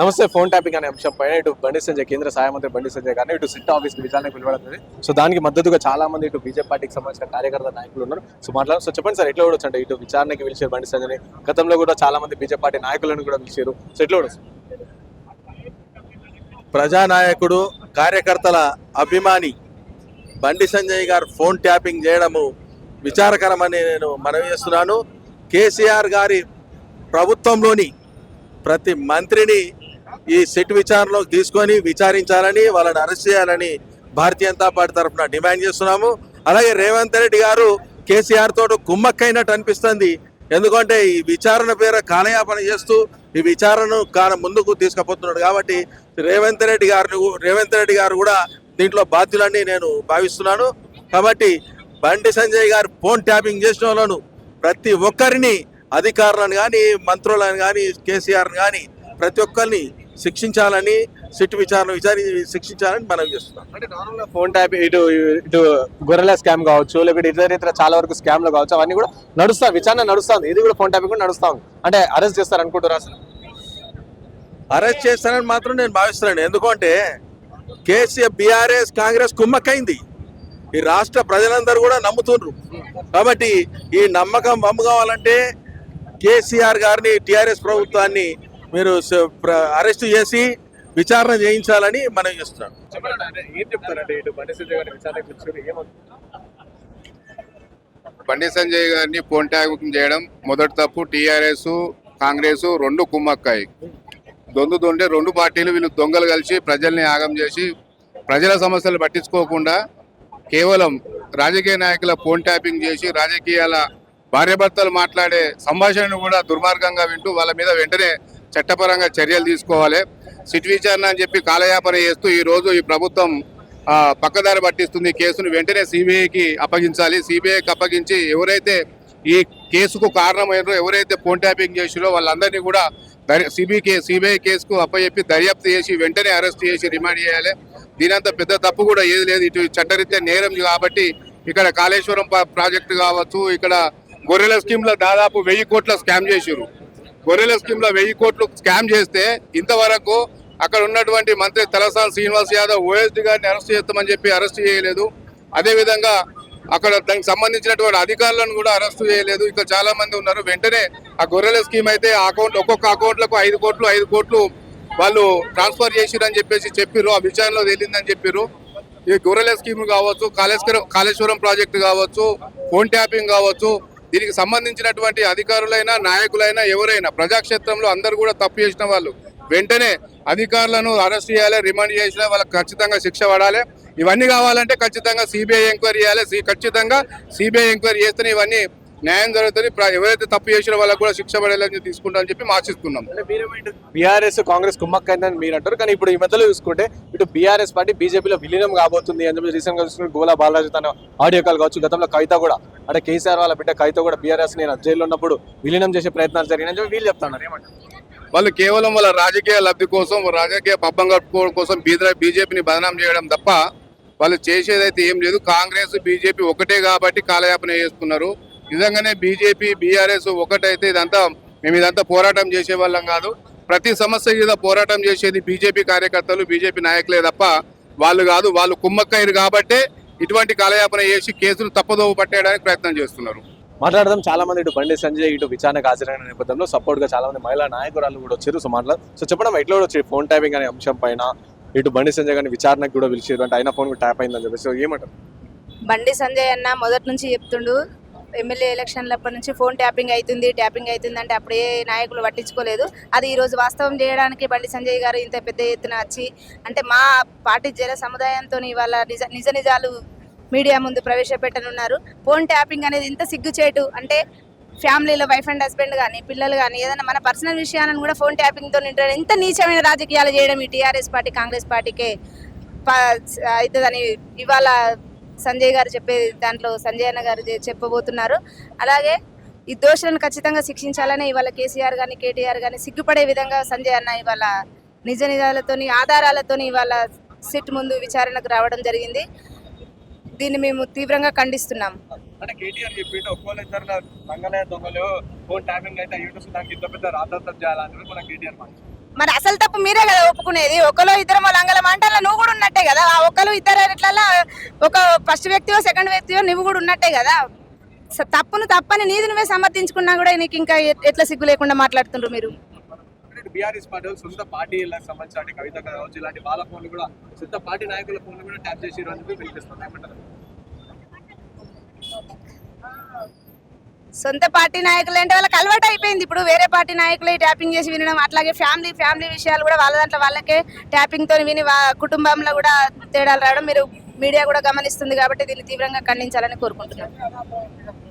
నమస్తే phone tapping అనే అంశం పైన ఇటు బండి సంజయ్ కేంద్ర సహాయ మంత్రి బండి సంజయ్ గారిని ఇటు సిట్ ఆఫీస్ విచారణకు పిలవడం సో దానికి మద్దతుగా చాలా మంది ఇటు బీజేపీ పార్టీకి సంబంధించిన కార్యకర్త నాయకులు ఉన్నారు. సో మాట్లాడారు సో చెప్పండి సార్ ఎట్లా కూడా ఇటు విచారణకి పిలిచారు బండి సంజయ్ గతంలో కూడా చాలా మంది బీజేపీ పార్టీ నాయకులను కూడా పిలిచారు. సో ఎట్లా కూడా ప్రజానాయకుడు కార్యకర్తల అభిమాని బండి సంజయ్ గారు ఫోన్ ట్యాపింగ్ చేయడము విచారకరమని నేను మనవి చేస్తున్నాను. కేసీఆర్ గారి ప్రభుత్వంలోని ప్రతి మంత్రిని ఈ సిట్ విచారణలోకి తీసుకొని విచారించాలని వాళ్ళని అరెస్ట్ చేయాలని భారతీయ జనతా పార్టీ తరఫున డిమాండ్ చేస్తున్నాము. అలాగే రేవంత్ రెడ్డి గారు కేసీఆర్ తోటి కుమ్మక్కైనట్టు అనిపిస్తుంది. ఎందుకంటే ఈ విచారణ పేర కాలయాపన చేస్తూ ఈ విచారణను కాన ముందుకు తీసుకుపోతున్నాడు కాబట్టి రేవంత్ రెడ్డి గారిని రేవంత్ రెడ్డి గారు కూడా దీంట్లో బాధ్యులని నేను భావిస్తున్నాను. కాబట్టి బండి సంజయ్ గారు ఫోన్ ట్యాపింగ్ చేసిన వాళ్ళను ప్రతి ఒక్కరిని అధికారులను కానీ మంత్రులను కానీ కేసీఆర్ని కానీ ప్రతి ఒక్కరిని శిక్షించాలని సిట్ విచారణ విచారి శిక్షించాలని మనం చేస్తున్నాం. అంటే నార్మల్గా ఫోన్ ట్యాప్ ఇటు ఇటు గొర్రెల స్కామ్ కావచ్చు లేకపోతే ఇతర ఇతర చాలా వరకు స్కామ్లు కావచ్చు అవన్నీ కూడా నడుస్తాయి విచారణ నడుస్తుంది. ఇది కూడా ఫోన్ ట్యాపింగ్ కూడా నడుస్తా ఉంది. అంటే అరెస్ట్ చేస్తారు అనుకుంటారు అసలు? అరెస్ట్ చేస్తానని మాత్రం నేను భావిస్తున్నాను. ఎందుకంటే కేసీఆర్ బీఆర్ఎస్ కాంగ్రెస్ కుమ్మక్కైంది. ఈ రాష్ట్ర ప్రజలందరూ కూడా నమ్ముతుండ్రు. కాబట్టి ఈ నమ్మకం వమ్ము కావాలంటే కేసీఆర్ గారిని టిఆర్ఎస్ ప్రభుత్వాన్ని మీరు అరెస్ట్ చేసి విచారణ చేయించాలని మనం చేస్తున్నాం బండి సంజయ్ గారిని ఫోన్ ట్యాగింగ్ చేయడం మొదటి తప్పు టీఆర్ఎస్ కాంగ్రెస్ రెండు కుమ్మక్కాయి. దొందు దొండే రెండు పార్టీలు వీళ్ళు దొంగలు కలిసి ప్రజల్ని ఆగం చేసి ప్రజల సమస్యలు పట్టించుకోకుండా కేవలం రాజకీయ నాయకుల ఫోన్ ట్యాపింగ్ చేసి రాజకీయాల భార్యాభర్తలు మాట్లాడే సంభాషణను కూడా దుర్మార్గంగా వింటూ వాళ్ళ మీద వెంటనే చట్టపరంగా చర్యలు తీసుకోవాలి. సిట్ విచారణ అని చెప్పి కాలయాపన చేస్తూ ఈ రోజు ఈ ప్రభుత్వం పక్కదారి పట్టిస్తుంది. కేసును వెంటనే సిబిఐకి అప్పగించాలి. సిబిఐకి అప్పగించి ఎవరైతే ఈ కేసుకు కారణమైనరో ఎవరైతే ఫోన్ ట్యాపింగ్ చేసిరో వాళ్ళందరినీ కూడా సిబిఐ సిబిఐ కేసుకు అప్పచెప్పి దర్యాప్తు చేసి వెంటనే అరెస్ట్ చేసి రిమాండ్ చేయాలి. దీనంత పెద్ద తప్పు కూడా ఏది లేదు. ఇటు చట్టరీత్యా నేరం కాబట్టి ఇక్కడ కాళేశ్వరం ప్రాజెక్టు కావచ్చు ఇక్కడ గొర్రెల స్కీమ్లో దాదాపు వెయ్యి కోట్ల స్కామ్ చేసిరు గొర్రెల స్కీమ్లో వెయ్యి కోట్లు స్కామ్ చేస్తే ఇంతవరకు అక్కడ ఉన్నటువంటి మంత్రి తలసాని శ్రీనివాస్ యాదవ్ ఓఎస్డి గారిని అరెస్ట్ చేస్తామని చెప్పి అరెస్ట్ చేయలేదు. అదేవిధంగా అక్కడ దానికి సంబంధించినటువంటి అధికారులను కూడా అరెస్ట్ చేయలేదు. ఇంకా చాలా మంది ఉన్నారు. వెంటనే ఆ గొర్రెల స్కీమ్ అయితే అకౌంట్ ఒక్కొక్క అకౌంట్లకు ఐదు కోట్లు ఐదు కోట్లు వాళ్ళు ట్రాన్స్ఫర్ చేసిరని చెప్పేసి చెప్పిర్రు. ఆ విచారణలో తేలిందని చెప్పారు ఈ గొర్రెల స్కీమ్ కావచ్చు కాళేశ్వరం కాళేశ్వరం ప్రాజెక్టు కావచ్చు ఫోన్ ట్యాపింగ్ కావచ్చు దీనికి సంబంధించినటువంటి అధికారులైనా నాయకులైనా ఎవరైనా ప్రజాక్షేత్రంలో అందరూ కూడా తప్పు చేసిన వాళ్ళు వెంటనే అధికారులను అరెస్ట్ చేయాలి రిమాండ్ చేసిన వాళ్ళకి ఖచ్చితంగా శిక్ష పడాలి. ఇవన్నీ కావాలంటే ఖచ్చితంగా సిబిఐ ఎంక్వైరీ చేయాలి. సి- ఖచ్చితంగా సిబిఐ ఎంక్వైరీ చేస్తేనే ఇవన్నీ న్యాయం జరుగుతుంది. ఎవరైతే తప్పు చేసిన వాళ్ళకి కూడా శిక్ష పడేలని తీసుకుంటామని చెప్పి ఆశిస్తున్నాం మీరేమంటే బీఆర్ఎస్ కాంగ్రెస్ కుమ్మక్కైందని మీరు అంటారు. కానీ ఇప్పుడు ఈ మధ్యలో చూసుకుంటే ఇటు బీఆర్ఎస్ పార్టీ బీజేపీలో విలీనం కాబోతుంది అని చెప్పి రీసెంట్గా చూసుకుంటే గోలా బాలరాజు తన ఆడియో కాల్ కావచ్చు గతంలో కవిత కూడా అంటే కేసీఆర్ వాళ్ళ బిడ్డ కవిత కూడా బీఆర్ఎస్ నేను జైల్లో ఉన్నప్పుడు విలీనం చేసే ప్రయత్నాలు జరిగినాయని చెప్పి వీళ్ళు చెప్తున్నారు. ఏమంటారు? వాళ్ళు కేవలం వాళ్ళ రాజకీయ లబ్ధి కోసం రాజకీయ పబ్బం కట్టుకోవడం కోసం బీద బీజేపీని బదనాం చేయడం తప్ప వాళ్ళు చేసేదైతే ఏం లేదు. కాంగ్రెస్ బీజేపీ ఒకటే కాబట్టి కాలయాపన చేస్తున్నారు. నిజంగానే బీజేపీ బీఆర్ఎస్ ఒకటైతే ఇదంతా మేము ఇదంతా పోరాటం చేసే వాళ్ళం కాదు. ప్రతి సమస్య మీద పోరాటం చేసేది బీజేపీ కార్యకర్తలు బీజేపీ నాయకులే తప్ప వాళ్ళు కాదు. వాళ్ళు కుమ్మక్కయ్యారు కాబట్టే ఇటువంటి కాలయాపన చేసి కేసులు తప్పదోవ పట్టేయడానికి ప్రయత్నం చేస్తున్నారు. మాట్లాడదాం. చాలా మంది ఇటు బండి సంజయ్ ఇటు విచారణకు హాజరైన నేపథ్యంలో సపోర్ట్గా చాలా మంది మహిళా నాయకురాలు కూడా వచ్చారు. సో మాట్లాడు సో చెప్పడం ఎట్లా కూడా వచ్చి ఫోన్ ట్యాపింగ్ అనే అంశం పైన ఇటు బండి సంజయ్ గారిని విచారణకు కూడా పిలిచారు. అంటే అయినా ఫోన్ ట్యాప్ అయిందని చెప్పేసి సో ఏమంటారు? బండి సంజయ్ అన్న మొదటి నుంచి చెప్తుండు. ఎమ్మెల్యే ఎలక్షన్ల నుంచి ఫోన్ ట్యాపింగ్ అవుతుంది ట్యాపింగ్ అవుతుంది అంటే అప్పుడే నాయకులు పట్టించుకోలేదు. అది ఈ రోజు వాస్తవం చేయడానికి బండి సంజయ్ గారు ఇంత పెద్ద ఎత్తున వచ్చి అంటే మా పార్టీ జన సముదాయంతో ఇవాళ నిజ నిజ నిజాలు మీడియా ముందు ప్రవేశపెట్టనున్నారు. ఫోన్ ట్యాపింగ్ అనేది ఇంత సిగ్గుచేటు అంటే ఫ్యామిలీలో వైఫ్ అండ్ హస్బెండ్ కానీ పిల్లలు కానీ ఏదైనా మన పర్సనల్ విషయాలను కూడా ఫోన్ ట్యాపింగ్తో నింటారు ఎంత నీచమైన రాజకీయాలు చేయడం ఈ టీఆర్ఎస్ పార్టీ కాంగ్రెస్ పార్టీకే ప- అవుతుందని ఇవాళ సంజయ్ గారు చెప్పే దాంట్లో సంజయ్ అన్న గారు చెప్పబోతున్నారు. అలాగే ఈ దోషులను ఖచ్చితంగా శిక్షించాలని ఇవాళ కేసీఆర్ కానీ కేటీఆర్ కానీ సిగ్గుపడే విధంగా సంజయ్ అన్న ఇవాళ నిజ నిజాలతోని ఆధారాలతోని ఇవాళ సిట్ ముందు విచారణకు రావడం జరిగింది. దీన్ని మేము తీవ్రంగా ఖండిస్తున్నాం. అంటే కేటీఆర్ చెప్పిండు ఒక్కోళ్ళు ఇద్దరు దొంగలు ఫోన్ టైమింగ్ అయితే యూట్యూబ్ దానికి ఇంత పెద్ద రాద్ధాంతం చేయాలని మన కేటీఆర్ మరి అసలు తప్పు మీరే కదా ఒప్పుకునేది? ఒకరు ఇద్దరు లంగల మంటల్లో నువ్వు కూడా ఉన్నట్టే కదా. ఆ ఒకరు ఇద్దరు ఇట్లా ఒక ఫస్ట్ వ్యక్తియో సెకండ్ వ్యక్తియో నువ్వు కూడా ఉన్నట్టే కదా. స- తప్పును తప్పని నీది నువ్వే సమర్థించుకున్నా కూడా నీకు ఇంకా ఎట్లా సిగ్గు లేకుండా మాట్లాడుతుండ్రు మీరు? బీఆర్ఎస్ పార్టీ సొంత పార్టీలకు సంబంధించిన కవిత కావచ్చు ఇలాంటి వాళ్ళ ఫోన్లు కూడా సొంత పార్టీ నాయకుల ఫోన్లు కూడా ట్యాప్ చేసి అని చెప్పి వినిపిస్తుంది సొంత పార్టీ నాయకులు అంటే వాళ్ళకి అలవాటు అయిపోయింది. ఇప్పుడు వేరే పార్టీ నాయకులే ట్యాపింగ్ చేసి వినడం అట్లాగే ఫ్యామిలీ ఫ్యామిలీ విషయాలు కూడా వాళ్ళ దాంట్లో వాళ్ళకే ట్యాపింగ్తో విని వా- కుటుంబంలో కూడా తేడాలు రావడం మీరు మీడియా కూడా గమనిస్తుంది కాబట్టి దీన్ని తీవ్రంగా ఖండించాలని కోరుకుంటున్నాను.